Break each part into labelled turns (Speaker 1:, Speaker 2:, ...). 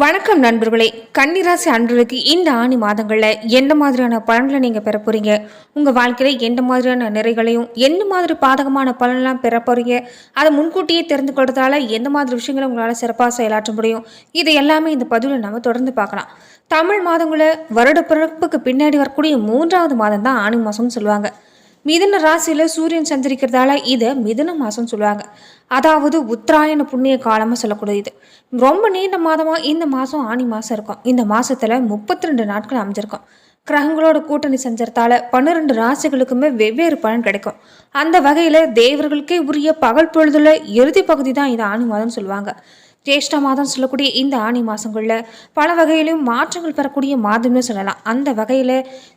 Speaker 1: வணக்கம் நண்பர்களே. கன்னிராசி அன்பர்களுக்கு இந்த ஆணி மாதங்களில் எந்த மாதிரியான பலன்களை நீங்கள் பெற போகிறீங்க உங்கள் வாழ்க்கையில் எந்த மாதிரியான நிறைகளையும் எந்த மாதிரி பாதகமான பலன்லாம் பெற போகிறீங்க அதை முன்கூட்டியே தெரிந்து கொள்றதால எந்த மாதிரி விஷயங்களை உங்களால் சிறப்பாக செயலாற்ற முடியும்? இது எல்லாமே இந்த பதிவில் நம்ம தொடர்ந்து பார்க்கலாம். தமிழ் மாதங்களில் வருட பிறப்புக்கு பின்னாடி வரக்கூடிய மூன்றாவது மாதம் தான் ஆணி மாதம்னு சொல்லுவாங்க. மிதுன ராசியில் சூரியன் சந்திரிக்கிறதால இதை மிதுன மாதம்னு சொல்லுவாங்க. அதாவது உத்தராயண புண்ணிய காலமாக சொல்லக்கூடியது. ரொம்ப நீண்ட மாதமாக இந்த மாதம் ஆணி மாதம் இருக்கும். இந்த மாதத்தில் முப்பத்தி ரெண்டு நாட்கள் அமைஞ்சிருக்கும். கிரகங்களோட கூட்டணி செஞ்சதால பன்னிரெண்டு ராசிகளுக்குமே வெவ்வேறு பலன் கிடைக்கும். அந்த வகையில் தேவர்களுக்கே உரிய பகல் பொழுதுல இறுதி பகுதி தான் இது ஆணி மாதம் சொல்லுவாங்க. ஜேஷ்ட மாதம் சொல்லக்கூடிய இந்த ஆணி மாதங்களில் பல வகையிலும் மாற்றங்கள் பெறக்கூடிய மாதம்னு சொல்லலாம். அந்த வகையில்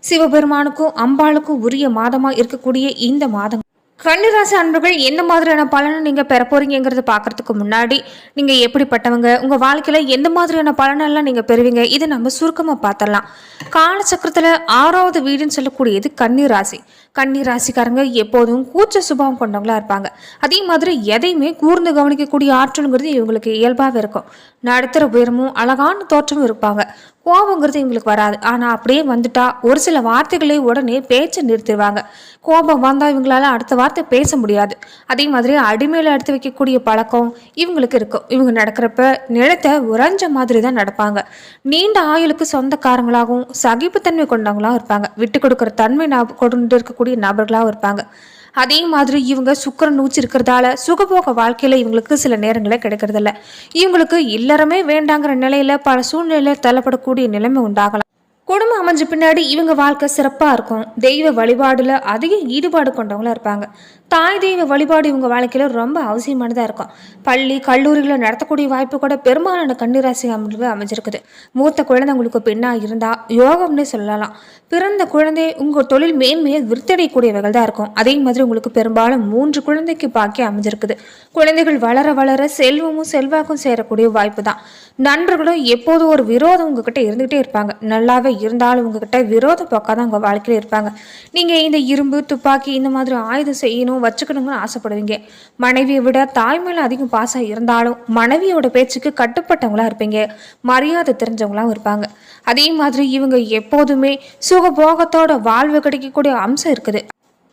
Speaker 1: சிவபெருமானுக்கும் அம்பாளுக்கும் உரிய மாதமாக இருக்கக்கூடிய இந்த மாதம் கன்னிராசி அன்பர்கள் எந்த மாதிரியான பலனை நீங்கள் பெற போறீங்கிறத பார்க்கறதுக்கு முன்னாடி நீங்கள் எப்படிப்பட்டவங்க? உங்கள் வாழ்க்கையில் எந்த மாதிரியான பலனெல்லாம் நீங்கள் பெறுவீங்க? இதை நம்ம சுருக்கமாக பார்த்தலாம் காலச்சக்கரத்தில் ஆறாவது வீடுன்னு சொல்லக்கூடியது கன்னிராசி. கன்னிராசிக்காரங்க எப்போதும் கூச்ச சுபாவம் கொண்டவங்களா இருப்பாங்க. அதே மாதிரி எதையுமே கூர்ந்து கவனிக்கக்கூடிய ஆற்றலுங்கிறது இவங்களுக்கு இயல்பாகவே இருக்கும். நடுத்தர உயரமும் அழகான தோற்றமும் இருப்பாங்க. கோபங்கிறது இவங்களுக்கு வராது. ஆனால் அப்படியே வந்துட்டா ஒரு சில வார்த்தைகளை உடனே பேச்சை நிறுத்திடுவாங்க. கோபம் வந்தால் இவங்களால அடுத்த வார்த்தை பேச முடியாது. அதே மாதிரி அடிமையில் எடுத்து வைக்கக்கூடிய பழக்கம் இவங்களுக்கு இருக்கும். இவங்க நடக்கிறப்ப நிலத்தை உறைஞ்ச மாதிரி தான் நடப்பாங்க. நீண்ட ஆயுளுக்கு சொந்தக்காரங்களாகவும் சகிப்புத்தன்மை கொண்டவங்களாகவும் இருப்பாங்க. விட்டு கொடுக்குற தன்மை நப- கொண்டு இருக்கக்கூடிய நபர்களாகவும் இருப்பாங்க. அதே மாதிரி இவங்க சுக்கரன் நூச்சு இருக்கிறதால சுகபோக வாழ்க்கையில் இவங்களுக்கு சில நேரங்களில் கிடைக்கிறதில்ல. இவங்களுக்கு இல்லறமே வேண்டாங்கிற நிலையில் பல சூழ்நிலையில் தள்ளப்படக்கூடிய நிலைமை உண்டாகலாம். குடும்பம் அமைஞ்ச பின்னாடி இவங்க வாழ்க்கை சிறப்பாக இருக்கும். தெய்வ வழிபாடில் அதிக ஈடுபாடு கொண்டவங்களா இருப்பாங்க. தாய் தெய்வ வழிபாடு இவங்க வாழ்க்கையில் ரொம்ப அவசியமானதாக இருக்கும். பள்ளி கல்லூரிகளில் நடத்தக்கூடிய வாய்ப்பு கூட பெரும்பாலான கன்னிராசி அமைப்பு அமைஞ்சிருக்குது. மூத்த குழந்தை உங்களுக்கு பெண்ணாக இருந்தால் யோகம்னே சொல்லலாம். பிறந்த குழந்தை உங்கள் தொழில் மேன்மையை விருத்தடையக்கூடியவர்கள் தான் இருக்கும். அதே மாதிரி உங்களுக்கு பெரும்பாலும் மூன்று குழந்தைக்கு பாக்கி அமைஞ்சிருக்குது. குழந்தைகள் வளர வளர செல்வமும் செல்வாக்கும் சேரக்கூடிய வாய்ப்பு தான். நண்பர்களும் எப்போதும் ஒரு விரோதம் உங்ககிட்ட இருந்துகிட்டே இருப்பாங்க. நல்லாவே இருந்தாலும் உங்ககிட்ட விரோத பக்கம் தான் உங்கள் வாழ்க்கையில் இருப்பாங்க. நீங்கள் இந்த இரும்பு துப்பாக்கி இந்த மாதிரி ஆயுதம் செய்யணும் வச்சுக்கணுங்கன்னு ஆசைப்படுவீங்க. மனைவியை விட தாய் மேலே அதிகம் பாசம் இருந்தாலும் மனைவியோட பேச்சுக்கு கட்டுப்பட்டவங்களா இருப்பீங்க. மரியாதை தெரிஞ்சவங்களாகவும் இருப்பாங்க. அதே மாதிரி இவங்க எப்போதுமே சுகபோகத்தோட வாழ்வு கிடைக்கக்கூடிய அம்சம் இருக்குது.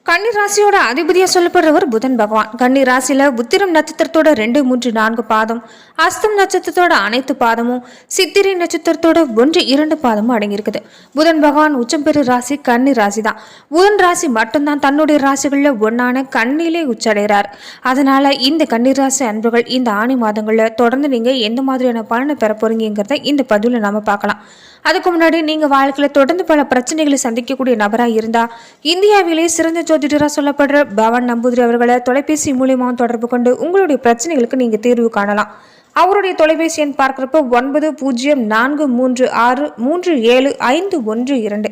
Speaker 1: கன்னி ராசியோட அதிபதியாக சொல்லப்படுறவர் புதன் பகவான். கன்னி ராசியில் உத்திரம் நட்சத்திரத்தோட ரெண்டு மூன்று நான்கு பாதம். அஸ்தம் நட்சத்திரத்தோட அனைத்து பாதமும் சித்திரை நட்சத்திரத்தோட ஒன்று இரண்டு பாதமும் அடங்கியிருக்குது. புதன் பகவான் உச்சம் பெரு ராசி கன்னி ராசி தான் புதன் ராசி மட்டும்தான் தன்னுடைய ராசிகளில் ஒன்றான கண்ணிலே உச்சடைகிறார். அதனால இந்த கன்னி ராசி அன்புகள் இந்த ஆணி மாதங்களில் தொடர்ந்து நீங்கள் எந்த மாதிரியான பலனை பெற போறீங்கிறத இந்த பதிவில் நம்ம பார்க்கலாம். அதுக்கு முன்னாடி நீங்கள் வாழ்க்கையில் தொடர்ந்து பல பிரச்சனைகளை சந்திக்கக்கூடிய நபராக இருந்தால் இந்தியாவிலே சிறந்த ஜோதிடராக சொல்லப்படுற பவன் நம்பூதிரி அவர்களை தொலைபேசி மூலியமாகவும் தொடர்பு கொண்டு உங்களுடைய பிரச்சனைகளுக்கு நீங்கள் தீர்வு காணலாம். அவருடைய தொலைபேசி எண் பார்க்குறப்ப ஒன்பது பூஜ்ஜியம் நான்கு மூன்று ஆறு மூன்று ஏழு ஐந்து ஒன்று இரண்டு.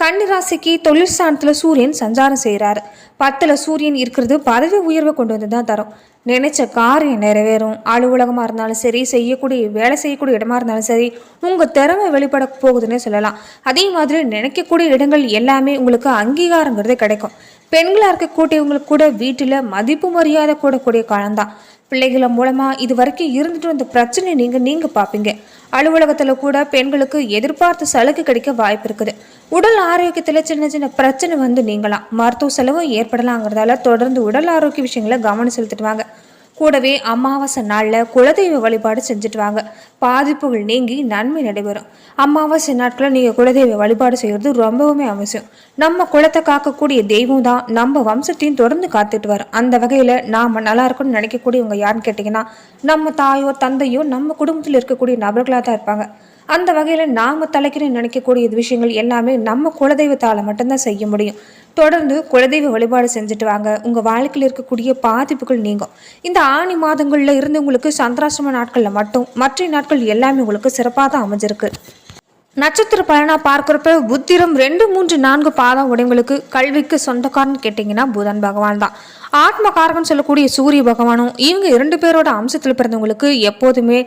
Speaker 1: கன்னிராசிக்கு தொழில் ஸ்தானத்தில் சூரியன் சஞ்சாரம் செய்கிறாரு பத்தில் சூரியன் இருக்கிறது பதவி உயர்வை கொண்டு வந்து தான் தரும். நினைச்ச காரியம் நிறைவேறும். அலுவலகமாக இருந்தாலும் சரி செய்யக்கூடிய வேலை செய்யக்கூடிய இடமா இருந்தாலும் சரி உங்கள் திறமை வெளிப்பட போகுதுன்னே சொல்லலாம். அதே மாதிரி நினைக்கக்கூடிய இடங்கள் எல்லாமே உங்களுக்கு அங்கீகாரங்கிறது கிடைக்கும். பெண்களாக இருக்கக்கூடியவங்களுக்கு கூட வீட்டில் மதிப்பு மரியாதை கூடக்கூடிய காலம்தான். பிள்ளைகளை மூலமாக இது வரைக்கும் இருந்துட்டு வந்த பிரச்சனை நீங்கள் நீங்கள் பார்ப்பீங்க அலுவலகத்தில் கூட பெண்களுக்கு எதிர்பார்த்த சலுகை கிடைக்க வாய்ப்பு இருக்குது. உடல் ஆரோக்கியத்தில் சின்ன சின்ன பிரச்சனை வந்து நீங்களாம் மருத்துவ செலவும் ஏற்படலாங்கிறதால தொடர்ந்து உடல் ஆரோக்கிய விஷயங்களை கவனம் செலுத்திட்டு வாங்க. கூடவே அமாவாசை நாளில் குலதெய்வ வழிபாடு செஞ்சுட்டு வாங்க பாதிப்புகள் நீங்கி நன்மை நடைபெறும். அமாவாசை நாட்களில் நீங்கள் குலதெய்வ வழிபாடு செய்கிறது ரொம்பவுமே அவசியம். நம்ம குலத்தை காக்கக்கூடிய தெய்வம் தான் நம்ம வம்சத்தையும் தொடர்ந்து காத்துட்டு வரோம். அந்த வகையில் நாம் நல்லா இருக்கணும்னு நினைக்கக்கூடியவங்க யாருன்னு கேட்டிங்கன்னா நம்ம தாயோ தந்தையோ நம்ம குடும்பத்தில் இருக்கக்கூடிய நபர்களாக தான் இருப்பாங்க. அந்த வகையில் நாம் தலைக்கணும் நினைக்கக்கூடிய விஷயங்கள் எல்லாமே நம்ம குலதெய்வத்தால் மட்டும்தான் செய்ய முடியும். தொடர்ந்து குலதெய்வ வழிபாடு செஞ்சுட்டு வாங்க. உங்கள் வாழ்க்கையில் இருக்கக்கூடிய பாதிப்புகள் நீங்கும். இந்த ஆணி மாதங்களில் இருந்து உங்களுக்கு சந்திராசிரம நாட்களில் மட்டும் மற்ற நாட்கள் எல்லாமே உங்களுக்கு சிறப்பாக தான் அமைஞ்சிருக்கு. நட்சத்திர பலனாக பார்க்குறப்ப புத்திரம் ரெண்டு மூன்று நான்கு பாதம் உடையவங்களுக்கு கல்விக்கு சொந்தக்காரன்னு கேட்டிங்கன்னா புதன் பகவான் தான். ஆத்மகாரகன் சொல்லக்கூடிய சூரிய பகவானும் இவங்க இரண்டு பேரோட அம்சத்தில் பிறந்தவங்களுக்கு எப்போதுமே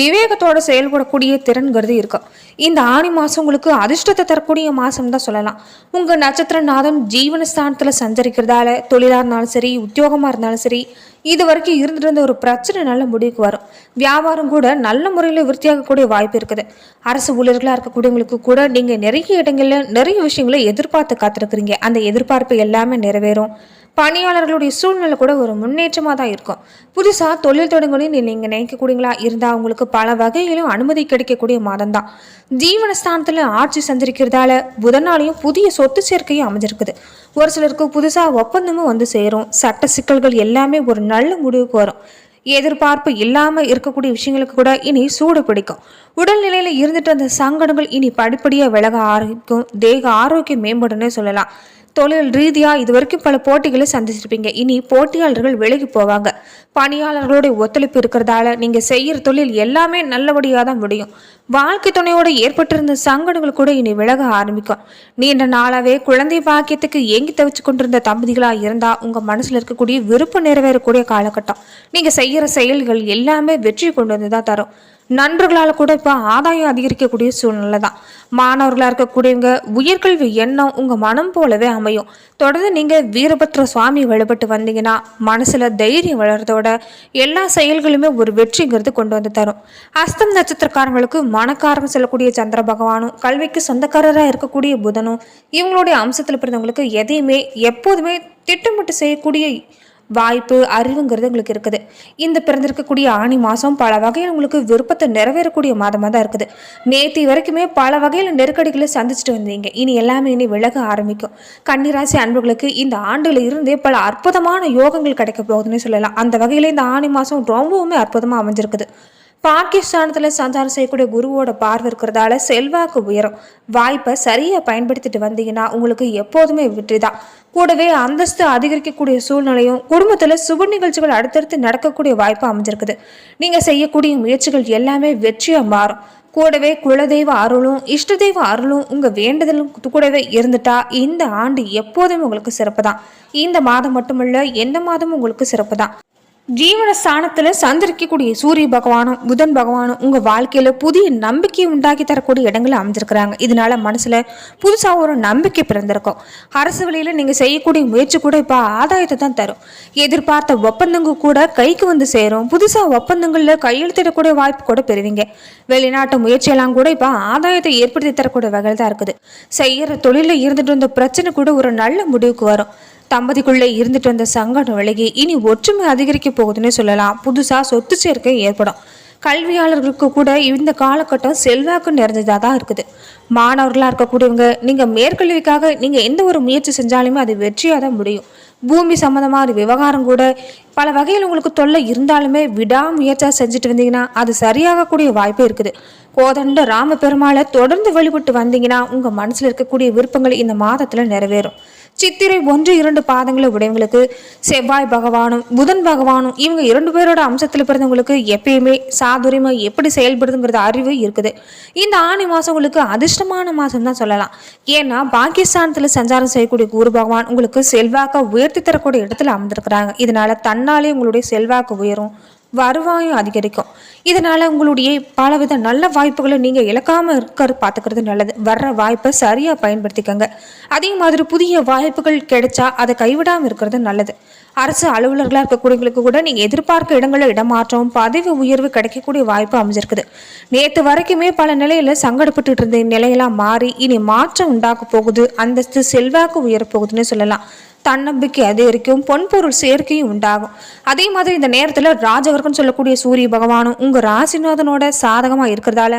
Speaker 1: விவேகத்தோட செயல்படக்கூடிய திறன்கிறது இருக்கும் இந்த ஆணி மாதம் உங்களுக்கு அதிர்ஷ்டத்தை தரக்கூடிய மாதம் தான் சொல்லலாம். உங்கள் நட்சத்திரநாதன் ஜீவனஸ்தானத்தில் சஞ்சரிக்கிறதால தொழிலாக இருந்தாலும் சரி உத்தியோகமாக இருந்தாலும் சரி இது வரைக்கும் இருந்துட்டு இருந்த ஒரு பிரச்சனை நல்ல முடிவுக்கு வரும். வியாபாரம் கூட நல்ல முறையில் விருத்தியாகக்கூடிய வாய்ப்பு இருக்குது. அரசு ஊழியர்களாக இருக்கக்கூடியவங்களுக்கு கூட நீங்கள் நிறைய இடங்களில் நிறைய விஷயங்களை எதிர்பார்த்து காத்திருக்கிறீங்க. அந்த எதிர்பார்ப்பு எல்லாமே நிறைவேறும். பணியாளர்களுடைய சூழ்நிலை கூட ஒரு முன்னேற்றமாக தான் இருக்கும். புதுசாக தொழில் தொடங்கணும்னு நீங்கள் நினைக்கக்கூடியங்களா இருந்தால் உங்களுக்கு பல வகையிலும் அனுமதி கிடைக்கக்கூடிய மாதம் தான். ஜீவனஸ்தானத்தில் ஆட்சி சந்திருக்கிறதால புதனாலையும் புதிய சொத்து சேர்க்கையும் அமைஞ்சிருக்குது. ஒரு சிலருக்கு புதுசாக ஒப்பந்தமும் வந்து சேரும். சட்ட சிக்கல்கள் எல்லாமே ஒரு நல்ல முடிவுக்கு வரும். எதிர்பார்ப்பு இல்லாமல் இருக்கக்கூடிய விஷயங்களுக்கு கூட இனி சூடு பிடிக்கும். உடல்நிலையில் இருந்துட்டு அந்த சங்கடங்கள் இனி படிப்படியாக விலக ஆரம்பிக்கும். தேக ஆரோக்கியம் மேம்படும்னே சொல்லலாம். தொழில் ரீதியாக இது வரைக்கும் பல போட்டிகளை சந்திச்சிருப்பீங்க. இனி போட்டியாளர்கள் விலகி போவாங்க. பணியாளர்களுடைய ஒத்துழைப்பு இருக்கிறதால நீங்கள் செய்கிற தொழில் எல்லாமே நல்லபடியாக தான் முடியும். வாழ்க்கை துணையோட ஏற்பட்டிருந்த சங்கடங்கள் கூட இனி விலக ஆரம்பிக்கும். நீண்ட நாளாவே குழந்தை பாக்கியத்துக்கு ஏங்கி தவிச்சு கொண்டிருந்த தம்பதிகளாக இருந்தால் உங்கள் மனசில் இருக்கக்கூடிய விருப்பம் நிறைவேறக்கூடிய காலகட்டம். நீங்கள் செய்கிற செயல்கள் எல்லாமே வெற்றி கொண்டு வந்து தான் தரும். நண்பர்களால் கூட இப்போ ஆதாயம் அதிகரிக்கக்கூடிய சூழ்நிலை தான். மாணவர்களாக இருக்கக்கூடியவங்க உயர்கல்வி எண்ணம் உங்கள் மனம் போலவே அமையும். தொடர்ந்து நீங்கள் வீரபத்ர சுவாமி வழிபட்டு வந்தீங்கன்னா மனசில் தைரியம் வளர்றதோட எல்லா செயல்களுமே ஒரு வெற்றிங்கிறது கொண்டு வந்து தரும். அஸ்தம் நட்சத்திரக்காரங்களுக்கு மனக்காரங்க செல்லக்கூடிய சந்திர பகவானும் கல்விக்கு சொந்தக்காரராக இருக்கக்கூடிய புதனும் இவங்களுடைய அம்சத்தில் பிறந்தவங்களுக்கு எதையுமே எப்போதுமே திட்டமிட்டு செய்யக்கூடிய வாய்ப்பு அறிவுங்கிறது உங்களுக்கு இருக்குது. இந்த பிறந்திருக்கக்கூடிய ஆணி மாதம் பல வகையில் உங்களுக்கு விருப்பத்தை நிறைவேறக்கூடிய மாதமாக தான் இருக்குது. நேற்று வரைக்குமே பல வகையில் நெருக்கடிகளை சந்திச்சுட்டு வந்தீங்க. இனி எல்லாமே இனி விலக ஆரம்பிக்கும். கன்னிராசி அன்புகளுக்கு இந்த ஆண்டில் இருந்தே பல அற்புதமான யோகங்கள் கிடைக்க போகுதுன்னு சொல்லலாம். அந்த வகையில் இந்த ஆணி மாதம் ரொம்பவுமே அற்புதமாக அமைஞ்சிருக்குது. பாகிஸ்தானத்தில் சஞ்சாரம் செய்யக்கூடிய குருவோட பார்வை இருக்கிறதால செல்வாக்கு உயரும். வாய்ப்பை சரியாக பயன்படுத்திட்டு வந்தீங்கன்னா உங்களுக்கு எப்போதுமே வெற்றி தான் கூடவே அந்தஸ்து அதிகரிக்கக்கூடிய சூழ்நிலையும் குடும்பத்தில் சுப நிகழ்ச்சிகள் அடுத்தடுத்து நடக்கக்கூடிய வாய்ப்பு அமைஞ்சிருக்குது. நீங்கள் செய்யக்கூடிய முயற்சிகள் எல்லாமே வெற்றியாக மாறும். கூடவே குலதெய்வ அருளும் இஷ்ட தெய்வ அருளும் உங்கள் வேண்டுதலும் கூடவே இருந்துட்டா இந்த ஆண்டு எப்போதுமே உங்களுக்கு சிறப்பு தான் இந்த மாதம் மட்டுமல்ல எந்த மாதமும் உங்களுக்கு சிறப்பு தான் ஜீவனஸ்தானத்தில் சந்திரிக்கக்கூடிய சூரிய பகவானும் புதன் பகவானும் உங்கள் வாழ்க்கையில் புதிய நம்பிக்கையை உண்டாக்கி தரக்கூடிய இடங்களை அமைஞ்சிருக்கிறாங்க. இதனால மனசில் புதுசாக ஒரு நம்பிக்கை பிறந்திருக்கும். அரசு வழியில் நீங்கள் செய்யக்கூடிய முயற்சி கூட இப்போ ஆதாயத்தை தான் தரும். எதிர்பார்த்த ஒப்பந்தங்கள் கூட கைக்கு வந்து சேரும். புதுசாக ஒப்பந்தங்களில் கையெழுத்திடக்கூடிய வாய்ப்பு கூட பெறுவீங்க. வெளிநாட்டு முயற்சியெல்லாம் கூட இப்போ ஆதாயத்தை ஏற்படுத்தி தரக்கூடிய வகையில் தான் இருக்குது. செய்கிற தொழிலில் இருந்துட்டு இருந்த பிரச்சனை கூட ஒரு நல்ல முடிவுக்கு வரும். தம்பதிக்குள்ளே இருந்துட்டு வந்த சங்கடம் விலகி இனி ஒற்றுமை அதிகரிக்க போகுதுன்னு சொல்லலாம். புதுசாக சொத்து சேர்க்கை ஏற்படும். கல்வியாளர்களுக்கு கூட இந்த காலகட்டம் செல்வாக்கு நிறைஞ்சதாக தான் இருக்குது. மாணவர்களாக இருக்கக்கூடியவங்க நீங்கள் மேற்கல்விக்காக நீங்கள் எந்த ஒரு முயற்சி செஞ்சாலுமே அது வெற்றியாக தான் முடியும். பூமி சம்மந்தமான விவகாரம் கூட பல வகையில் உங்களுக்கு தொல்லை இருந்தாலுமே விடாமுயற்சியாக செஞ்சுட்டு வந்தீங்கன்னா அது சரியாகக்கூடிய வாய்ப்பு இருக்குது. கோதண்ட ராம பெருமாளை தொடர்ந்து வழிபட்டு வந்தீங்கன்னா உங்கள் மனசில் இருக்கக்கூடிய விருப்பங்கள் இந்த மாதத்தில் நிறைவேறும். சித்திரை ஒன்று இரண்டு பாதங்களை உடையவங்களுக்கு செவ்வாய் பகவானும் புதன் பகவானும் இவங்க இரண்டு பேரோட அம்சத்தில் பிறந்தவங்களுக்கு எப்பயுமே சாதுரியமாக எப்படி செயல்படுதுங்கிறது அறிவு இருக்குது. இந்த ஆணி மாதம் உங்களுக்கு அதிர்ஷ்டமான மாதம் தான் சொல்லலாம். ஏன்னா பாகிஸ்தானத்தில் சஞ்சாரம் செய்யக்கூடிய குரு பகவான் உங்களுக்கு செல்வாக்கை உயர்த்தி தரக்கூடிய இடத்துல அமர்ந்திருக்கிறாங்க. இதனால தன்னாலே உங்களுடைய செல்வாக்கு உயரும். வருவாயும் அதிகரிக்கும். இதனால் உங்களுடைய பலவித நல்ல வாய்ப்புகளை நீங்கள் இழக்காமல் இருக்கிற பார்த்துக்கிறது நல்லது. வர்ற வாய்ப்பை சரியாக பயன்படுத்திக்கோங்க. அதே மாதிரி புதிய வாய்ப்புகள் கிடைச்சா அதை கைவிடாமல் இருக்கிறது நல்லது. அரசு அலுவலர்களாக இருக்கக்கூடியவங்களுக்கு கூட நீங்கள் எதிர்பார்க்க இடங்களில் இடமாற்றம் பதவி உயர்வு கிடைக்கக்கூடிய வாய்ப்பு அமைஞ்சிருக்குது. நேற்று வரைக்குமே பல நிலையில் சங்கடப்பட்டு இருந்த நிலையெல்லாம் மாறி இனி மாற்றம் உண்டாக்க போகுது. அந்தஸ்து செல்வாக்கு உயரப்போகுதுன்னு சொல்லலாம். தன்னம்பிக்கை அதிகரிக்கும் பொன்பொருள் சேர்க்கையும் உண்டாகும். அதே மாதிரி இந்த நேரத்தில் ராஜவர்க்கன் சொல்லக்கூடிய சூரிய பகவானும் உங்கள் ராசிநாதனோட சாதகமாக இருக்கிறதால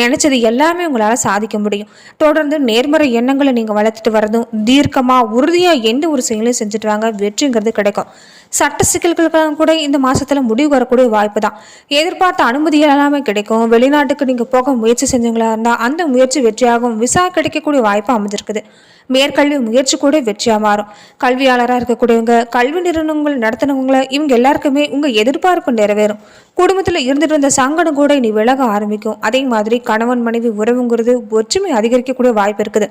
Speaker 1: நினைச்சது எல்லாமே உங்களால் சாதிக்க முடியும். தொடர்ந்து நேர்மறை எண்ணங்களை நீங்கள் வளர்த்துட்டு வரதும் தீர்க்கமாக உறுதியாக எந்த ஒரு செயலையும் செஞ்சுட்டு வாங்க வெற்றிங்கிறது கிடைக்கும். か சட்ட சிக்கல்களுக்கெல்லாம் கூட இந்த மாசத்துல முடிவு வரக்கூடிய வாய்ப்பு தான் எதிர்பார்த்த அனுமதி எல்லாமே கிடைக்கும். வெளிநாட்டுக்கு நீங்க போக முயற்சி செஞ்சவங்களா இருந்தா அந்த முயற்சி வெற்றியாகும் விசா கிடைக்கக்கூடிய வாய்ப்பு அமைஞ்சிருக்குது. மேற்கல்வி முயற்சி கூட வெற்றியாக மாறும். கல்வியாளராக இருக்கக்கூடியவங்க கல்வி நிறுவனங்கள் நடத்தினவங்கள இவங்க எல்லாருக்குமே உங்கள் எதிர்பார்ப்பு நிறைவேறும். குடும்பத்தில் இருந்துட்டு வந்த சங்கடம் கூட இனி விலக ஆரம்பிக்கும். அதே மாதிரி கணவன் மனைவி உறவுங்கிறது ஒற்றுமை அதிகரிக்கக்கூடிய வாய்ப்பு இருக்குது.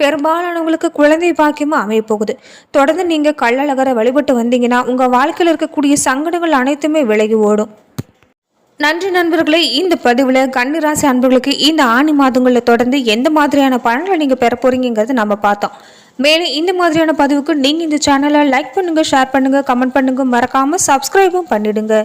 Speaker 1: பெரும்பாலானவங்களுக்கு குழந்தை பாக்கியமும் அமைய போகுது தொடர்ந்து நீங்கள் கள்ளழகரை வழிபட்டு வந்தீங்கன்னா உங்கள் உங்கள் வாழ்க்கையில் இருக்கக்கூடிய சங்கடங்கள் அனைத்துமே விலகி ஓடும். நன்றி நண்பர்களே இந்த பதிவில் கன்னிராசி அன்பர்களுக்கு இந்த ஆணி மாதங்களில் தொடர்ந்து எந்த மாதிரியான பலன்களை நீங்கள் பெற போறீங்கிறது நம்ம பார்த்தோம். மேலும் இந்த மாதிரியான பதிவுக்கு நீங்கள் இந்த சேனலை லைக் பண்ணுங்கள் ஷேர் பண்ணுங்கள் கமெண்ட் பண்ணுங்கள் மறக்காமல் சப்ஸ்கிரைபும் பண்ணிடுங்க.